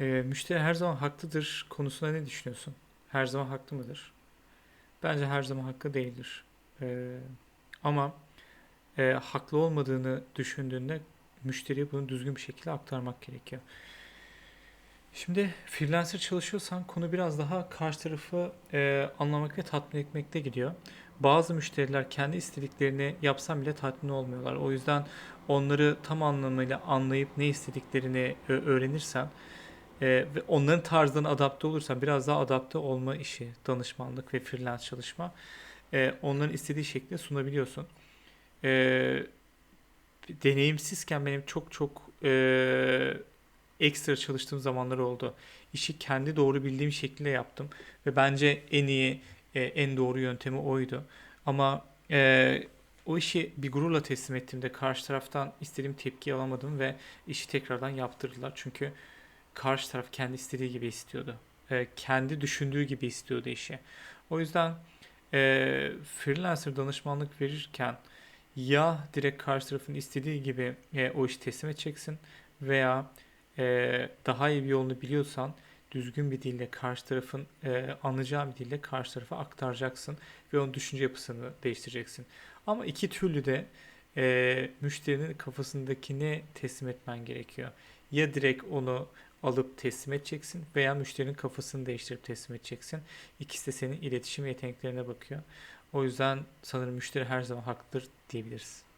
E, müşteri her zaman haklıdır konusunda ne düşünüyorsun? Her zaman haklı mıdır? Bence her zaman haklı değildir. E, ama e, haklı olmadığını düşündüğünde müşteriye bunu düzgün bir şekilde aktarmak gerekiyor. Şimdi freelancer çalışıyorsan konu biraz daha karşı tarafı e, anlamak ve tatmin etmekte gidiyor. Bazı müşteriler kendi istediklerini yapsam bile tatmin olmuyorlar. O yüzden onları tam anlamıyla anlayıp ne istediklerini e, öğrenirsen e, ve onların tarzına adapte olursan biraz daha adapte olma işi, danışmanlık ve freelance çalışma e, onların istediği şekilde sunabiliyorsun. E, deneyimsizken benim çok çok e, ekstra çalıştığım zamanlar oldu. İşi kendi doğru bildiğim şekilde yaptım ve bence en iyi, e, en doğru yöntemi oydu. Ama e, o işi bir gururla teslim ettiğimde karşı taraftan istediğim tepkiyi alamadım ve işi tekrardan yaptırdılar. Çünkü karşı taraf kendi istediği gibi istiyordu. E, kendi düşündüğü gibi istiyordu işi. O yüzden e, freelancer danışmanlık verirken ya direkt karşı tarafın istediği gibi e, o işi teslim edeceksin veya e, daha iyi bir yolunu biliyorsan düzgün bir dille karşı tarafın e, anlayacağı bir dille karşı tarafa aktaracaksın ve onun düşünce yapısını değiştireceksin. Ama iki türlü de e, müşterinin kafasındakini teslim etmen gerekiyor. Ya direkt onu alıp teslim edeceksin veya müşterinin kafasını değiştirip teslim edeceksin. İkisi de senin iletişim yeteneklerine bakıyor. O yüzden sanırım müşteri her zaman haklıdır diyebiliriz.